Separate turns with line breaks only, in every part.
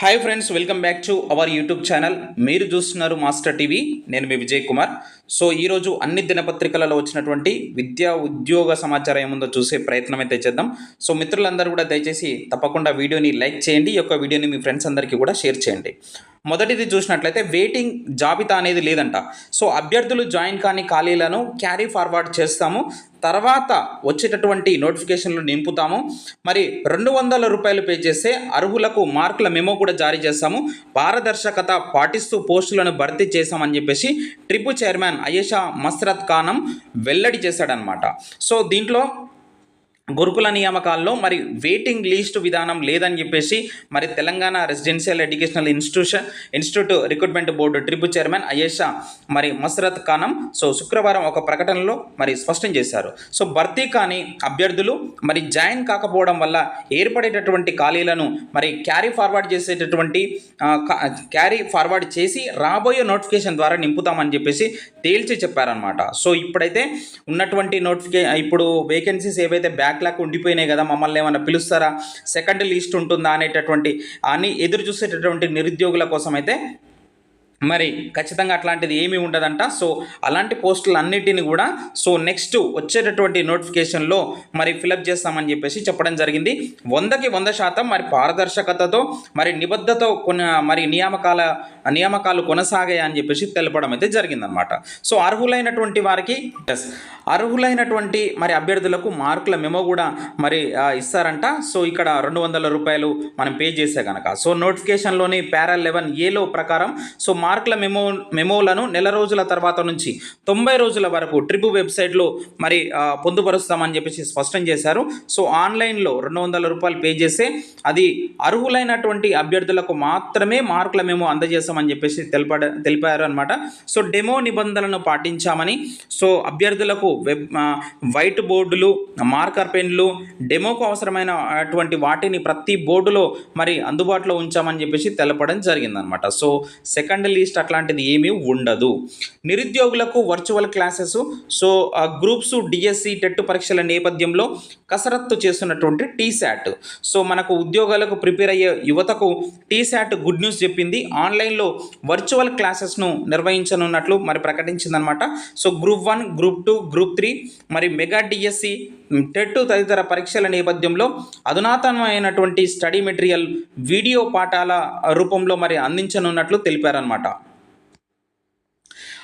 Hi friends welcome back to our YouTube channel మీరు చూస్తున్నారు master TV నేను మీ Vijay Kumar. So ఈరోజు అన్ని దినపత్రికలలో వచ్చినటువంటి విద్యా ఉద్యోగ సమాచారం ఏముందో చూసే ప్రయత్నం అయితే చేద్దాం. సో మిత్రులందరూ కూడా దయచేసి తప్పకుండా వీడియోని లైక్ చేయండి ఈ యొక్క వీడియోని మీ ఫ్రెండ్స్ అందరికీ కూడా షేర్ చేయండి. మొదటిది చూసినట్లయితే వెయిటింగ్ జాబితా అనేది లేదంట. సో అభ్యర్థులు జాయిన్ కాని ఖాళీలను క్యారీ ఫార్వర్డ్ చేస్తాము. తర్వాత వచ్చేటటువంటి నోటిఫికేషన్లు నింపుతాము. మరి రెండు వందల రూపాయలు పే చేస్తే అర్హులకు మార్కుల మెమో కూడా జారీ చేస్తాము. పారదర్శకత పాటిస్తూ పోస్టులను భర్తీ చేశామని చెప్పేసి ట్రిప్ చైర్మన్ అయేషా మస్రత్ ఖానం వెల్లడి చేశాడనమాట సో దీంట్లో గురుకుల నియామకాల్లో మరి వెయిటింగ్ లిస్ట్ విధానం లేదని చెప్పేసి మరి Telangana residential educational institution institute recruitment board TREIRB chairman Ayesha మరి మసరత్ ఖానం సో శుక్రవారం ఒక ప్రకటనలో మరి స్పష్టం చేశారు. సో భర్తీ కాని అభ్యర్థులు మరి జాయిన్ కాకపోవడం వల్ల ఏర్పడేటటువంటి ఖాళీలను మరి క్యారీ ఫార్వర్డ్ చేసేటటువంటి క్యారీ ఫార్వర్డ్ చేసి రాబోయే నోటిఫికేషన్ ద్వారా నింపుతామని చెప్పేసి తేల్చి చెప్పారనమాట సో ఇప్పుడైతే ఉన్నటువంటి నోటిఫికే ఇప్పుడు వేకెన్సీస్ ఏవైతే బ్యాక్ బ్యాక్లాక్ ఉండిపోయినాయి కదా మమ్మల్ని ఏమైనా పిలుస్తారా? సెకండ్ లిస్ట్ ఉంటుందా అనేటటువంటి అని ఎదురు చూసేటటువంటి నిరుద్యోగుల కోసం అయితే మరి ఖచ్చితంగా అట్లాంటిది ఏమీ ఉండదంట. సో అలాంటి పోస్టులన్నిటిని కూడా సో నెక్స్ట్ వచ్చేటటువంటి నోటిఫికేషన్లో మరి ఫిలప్ చేస్తామని చెప్పేసి చెప్పడం జరిగింది. వందకి వంద శాతం మరి పారదర్శకతతో మరి నిబద్ధతో కొన మరి నియామకాల నియామకాలు కొనసాగాయి అని చెప్పేసి తెలపడం అయితే జరిగిందనమాట సో అర్హులైనటువంటి వారికి అర్హులైనటువంటి మరి అభ్యర్థులకు మార్కుల మెమో కూడా మరి ఇస్తారంట. సో ఇక్కడ రెండు వందల రూపాయలు మనం పే చేసే కనుక సో నోటిఫికేషన్లోని ప్యారా లెవెన్ ఏలో ప్రకారం సో మార్కుల మెమో మెమోలను నెల రోజుల తర్వాత నుంచి తొంభై రోజుల వరకు ట్రిప్ వెబ్సైట్లో మరి పొందుపరుస్తామని చెప్పేసి స్పష్టం చేశారు. సో ఆన్లైన్లో రెండు వందల రూపాయలు పే చేస్తే అది అర్హులైనటువంటి అభ్యర్థులకు మాత్రమే మార్కుల మెమో అందజేస్తామని చెప్పేసి తెలిపడ తెలిపారు అనమాట సో డెమో నిబంధనలను పాటించామని సో అభ్యర్థులకు వెబ్ వైట్ బోర్డులు మార్కర్ పెన్లు డెమోకు అవసరమైన అటువంటి వాటిని ప్రతి బోర్డులో మరి అందుబాటులో ఉంచామని చెప్పేసి తెలపడం జరిగిందనమాట సో సెకండ్ లిస్ట్ అట్లాంటిది ఏమీ ఉండదు. నిరుద్యోగులకు virtual classes so groups DSC TET పరీక్షల నేపథ్యంలో కసరత్తు చేస్తున్నటువంటి టీశాట్ సో మనకు ఉద్యోగాలకు ప్రిపేర్ అయ్యే యువతకు టీశాట్ గుడ్ న్యూస్ చెప్పింది. ఆన్లైన్లో వర్చువల్ క్లాసెస్ను నిర్వహించనున్నట్లు మరి ప్రకటించిందనమాట. So group one group two group three మరి మెగా డిఎస్సి టెట్ తదితర పరీక్షల నేపథ్యంలో అధునాతనమైనటువంటి స్టడీ మెటీరియల్ వీడియో పాఠాల రూపంలో మరి అందించనున్నట్లు తెలిపారనమాట.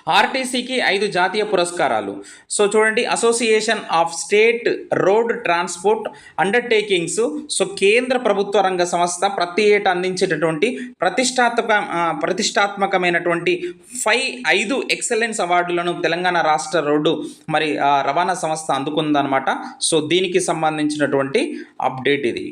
ఆర్టీసీకి ఐదు జాతీయ పురస్కారాలు. సో చూడండి association of state road transport undertakings so కేంద్ర ప్రభుత్వ రంగ సంస్థ ప్రతి ఏటా అందించేటటువంటి ప్రతిష్టాత్మక ప్రతిష్టాత్మకమైనటువంటి ఫైవ్ ఐదు ఎక్సలెన్స్ అవార్డులను తెలంగాణ రాష్ట్ర రోడ్డు మరి రవాణా సంస్థ అందుకుందనమాట సో దీనికి సంబంధించినటువంటి అప్డేట్ ఇది.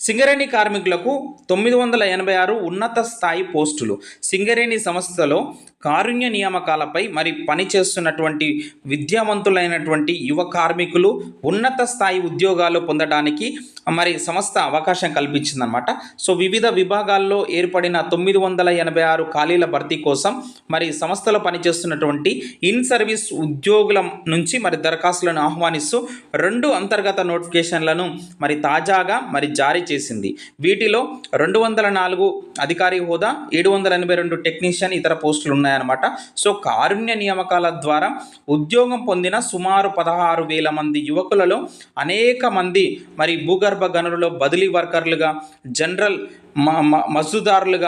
సింగరేణి కార్మికులకు తొమ్మిది వందల ఎనభై ఆరు ఉన్నత స్థాయి పోస్టులు. సింగరేణి సంస్థలో కారుణ్య నియామకాలపై మరి పనిచేస్తున్నటువంటి విద్యావంతులైనటువంటి యువ కార్మికులు ఉన్నత స్థాయి ఉద్యోగాలు పొందడానికి మరి సంస్థ అవకాశం కల్పించిందనమాట సో వివిధ విభాగాల్లో ఏర్పడిన తొమ్మిది వందల ఎనభై ఆరు ఖాళీల భర్తీ కోసం మరి సంస్థలో పనిచేస్తున్నటువంటి ఇన్ సర్వీస్ ఉద్యోగుల నుంచి మరి దరఖాస్తులను ఆహ్వానిస్తూ రెండు అంతర్గత నోటిఫికేషన్లను మరి తాజాగా మరి జారీ చేసింది. వీటిలో రెండు వందల నాలుగు అధికారి హోదా ఏడు వందల ఎనభై రెండు టెక్నీషియన్ ఇతర పోస్టులు ఉన్నాయి ఉన్నాయన్నమాట. సో కారుణ్య నియామకాల ద్వారా ఉద్యోగం పొందిన సుమారు పదహారు వేల మంది యువకులలో అనేక మంది మరి భూగర్భ గనులలో బదిలీ వర్కర్లుగా జనరల్ మ- మ-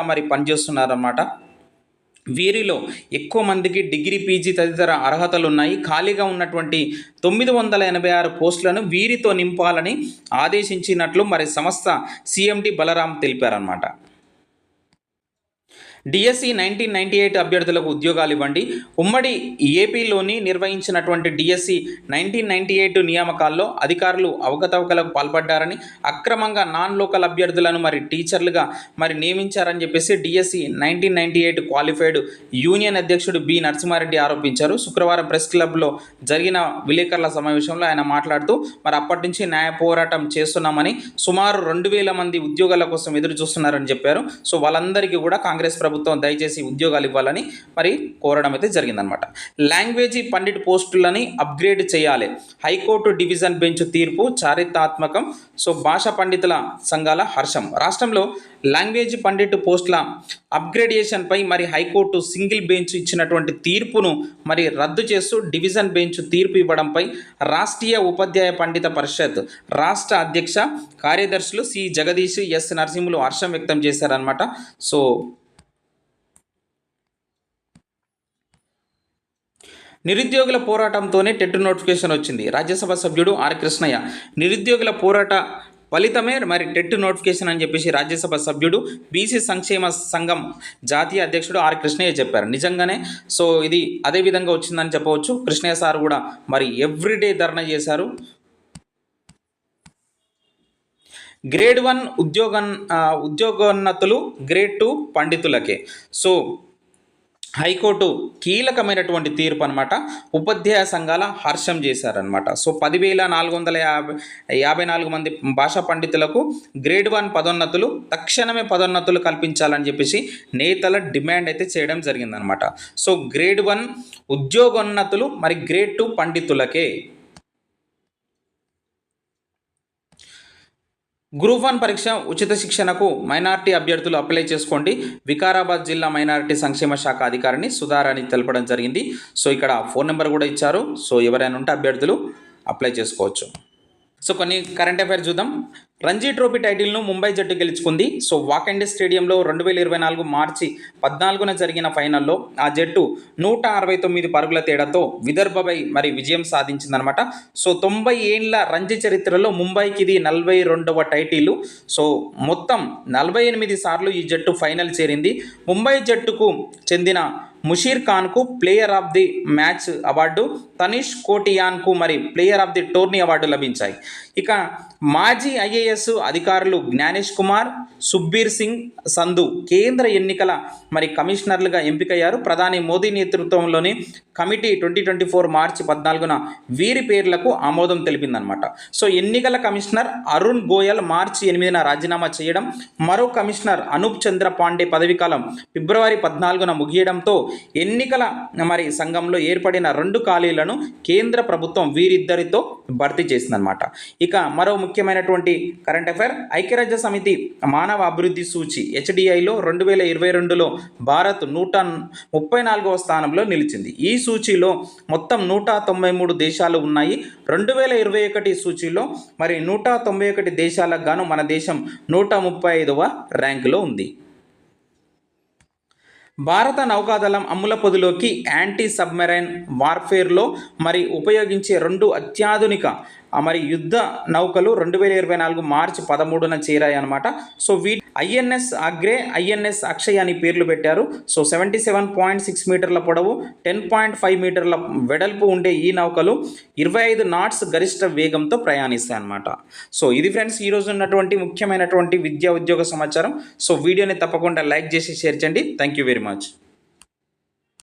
మరి పనిచేస్తున్నారన్నమాట. వీరిలో ఎక్కువ మందికి డిగ్రీ పీజీ తదితర అర్హతలు ఉన్నాయి ఖాళీగా ఉన్నటువంటి తొమ్మిది వందల ఎనభై ఆరు పోస్టులను వీరితో నింపాలని ఆదేశించినట్లు మరి సంస్థ సీఎండి బలరాం తెలిపారన్నమాట. డిఎస్సి నైన్టీన్ నైన్టీ ఎయిట్ అభ్యర్థులకు ఉద్యోగాలు ఇవ్వండి. ఉమ్మడి ఏపీలోని నిర్వహించినటువంటి డిఎస్సి నైన్టీన్ నైన్టీ ఎయిట్ నియామకాల్లో అధికారులు అవకతవకలకు పాల్పడ్డారని అక్రమంగా నాన్ లోకల్ అభ్యర్థులను మరి టీచర్లుగా మరి నియమించారని చెప్పేసి DSC nineteen ninety eight qualified union అధ్యక్షుడు బి నరసింహారెడ్డి ఆరోపించారు. శుక్రవారం ప్రెస్ క్లబ్లో జరిగిన విలేకరుల సమావేశంలో ఆయన మాట్లాడుతూ మరి అప్పటి నుంచి న్యాయ పోరాటం చేస్తున్నామని సుమారు రెండు వేల మంది ఉద్యోగాల కోసం ఎదురు చూస్తున్నారని చెప్పారు. సో వాళ్ళందరికీ కూడా కాంగ్రెస్ ప్రభుత్వం ప్రభుత్వం దయచేసి ఉద్యోగాలు ఇవ్వాలని మరి కోరడం అయితే జరిగిందనమాట లాంగ్వేజీ పండిట్ పోస్టులని అప్గ్రేడ్ చేయాలి. హైకోర్టు డివిజన్ బెంచ్ తీర్పు చారిత్రాత్మకం. సో భాష పండితుల సంఘాల హర్షం. రాష్ట్రంలో లాంగ్వేజ్ పండిట్ పోస్టుల అప్గ్రేడేషన్పై మరి హైకోర్టు సింగిల్ బెంచ్ ఇచ్చినటువంటి తీర్పును మరి రద్దు చేస్తూ డివిజన్ బెంచ్ తీర్పు ఇవ్వడంపై రాష్ట్రీయ ఉపాధ్యాయ పండిత పరిషత్ రాష్ట్ర అధ్యక్ష కార్యదర్శులు సి. జగదీష్ ఎస్. నరసింహులు హర్షం వ్యక్తం చేశారనమాట సో నిరుద్యోగుల పోరాటంతోనే టెట్ నోటిఫికేషన్ వచ్చింది. రాజ్యసభ సభ్యుడు ఆర్ కృష్ణయ్య నిరుద్యోగుల పోరాట ఫలితమే మరి టెట్ నోటిఫికేషన్ అని చెప్పేసి రాజ్యసభ సభ్యుడు బీసీ సంక్షేమ సంఘం జాతీయ అధ్యక్షుడు ఆర్ కృష్ణయ్య చెప్పారు. నిజంగానే సో ఇది అదే విధంగా వచ్చిందని చెప్పవచ్చు. కృష్ణయ్య సార్ కూడా మరి ఎవ్రీడే ధర్నా చేశారు. గ్రేడ్ వన్ ఉద్యోగ ఉద్యోగోన్నతులు గ్రేడ్ టూ పండితులకే. సో హైకోర్టు కీలకమైనటువంటి తీర్పు అనమాట ఉపాధ్యాయ సంఘాల హర్షం చేశారనమాట సో పదివేల నాలుగు వందల యాభై యాభై నాలుగు మంది భాషా పండితులకు గ్రేడ్ వన్ పదోన్నతులు తక్షణమే పదోన్నతులు కల్పించాలని చెప్పేసి నేతల డిమాండ్ అయితే చేయడం జరిగిందనమాట సో గ్రేడ్ వన్ ఉద్యోగోన్నతులు మరి గ్రేడ్ టూ పండితులకే గ్రూప్ వన్ పరీక్ష ఉచిత శిక్షణకు మైనార్టీ అభ్యర్థులు అప్లై చేసుకోండి. వికారాబాద్ జిల్లా మైనార్టీ సంక్షేమ శాఖ అధికారిని సుధారాణి తెలపడం జరిగింది. సో ఇక్కడ ఫోన్ నెంబర్ కూడా ఇచ్చారు. సో ఎవరైనా ఉంటే అభ్యర్థులు అప్లై చేసుకోవచ్చు. సో కొన్ని కరెంట్ అఫైర్స్ చూద్దాం. రంజీ ట్రోఫీ టైటిల్ను ముంబై జట్టు గెలుచుకుంది. సో వాకండే స్టేడియంలో రెండు వేల ఇరవై నాలుగు మార్చి పద్నాలుగున జరిగిన ఫైనల్లో ఆ జట్టు నూట అరవై తొమ్మిది పరుగుల తేడాతో విదర్భపై మరి విజయం సాధించిందనమాట సో తొంభై ఏళ్ళ రంజీ చరిత్రలో ముంబైకి ఇది నలభై రెండవ టైటిల్. సో మొత్తం నలభై ఎనిమిది సార్లు ఈ జట్టు ఫైనల్ చేరింది. ముంబై జట్టుకు చెందిన Musheer ఖాన్కు player of the match award Tanush కోటియాన్కు మరి player of the tourney award లభించాయి. ఇక మాజీ ఐఏఎస్ అధికారులు జ్ఞానేష్ కుమార్ సుబ్బీర్ సింగ్ సంధు కేంద్ర ఎన్నికల మరి కమిషనర్లుగా ఎంపికయ్యారు. ప్రధాని మోదీ నేతృత్వంలోని కమిటీ ట్వంటీ ట్వంటీ ఫోర్ మార్చి పద్నాలుగున వీరి పేర్లకు ఆమోదం తెలిపిందనమాట సో ఎన్నికల కమిషనర్ అరుణ్ గోయల్ మార్చి ఎనిమిదిన రాజీనామా చేయడం మరో కమిషనర్ అనూప్ చంద్ర పాండే పదవీకాలం ఫిబ్రవరి పద్నాలుగున ముగియడంతో ఎన్నికల మరి సంఘంలో ఏర్పడిన రెండు ఖాళీలను కేంద్ర ప్రభుత్వం వీరిద్దరితో భర్తీ చేసిందనమాట ఇక మరో ముఖ్యమైనటువంటి కరెంట్ అఫైర్ ఐక్యరాజ్య సమితి మానవ అభివృద్ధి సూచి హెచ్డిఐలో రెండు వేల ఇరవై రెండులో భారత్ నూట ముప్పై నాలుగవ స్థానంలో నిలిచింది. ఈ సూచీలో మొత్తం నూట తొంభై మూడు దేశాలు ఉన్నాయి. రెండు వేల ఇరవై ఒకటి సూచీలో మరి నూట తొంభై ఒకటి దేశాలకు గాను మన దేశం నూట ముప్పై ఐదవ ర్యాంకులో ఉంది. భారత నౌకాదళం అమ్ముల పొదిలోకి యాంటీ సబ్మెరైన్ వార్ఫేర్లో మరి ఉపయోగించే రెండు అత్యాధునిక మరి యుద్ధ నౌకలు రెండు వేల ఇరవై నాలుగు మార్చి పదమూడున చేరాయన్నమాట. సో వీటి ఐఎన్ఎస్ అగ్రే ఐఎన్ఎస్ అక్షయ్ అని పేర్లు పెట్టారు. So seventy seven point six మీటర్ల పొడవు టెన్ పాయింట్ ఫైవ్ మీటర్ల వెడల్పు ఉండే ఈ నౌకలు ఇరవై ఐదు నాట్స్ గరిష్ట వేగంతో ప్రయాణిస్తాయి అనమాట సో ఇది ఫ్రెండ్స్ ఈరోజు ఉన్నటువంటి ముఖ్యమైనటువంటి విద్యా ఉద్యోగ సమాచారం. సో వీడియోని తప్పకుండా లైక్ చేసి షేర్ చేయండి. Thank you very much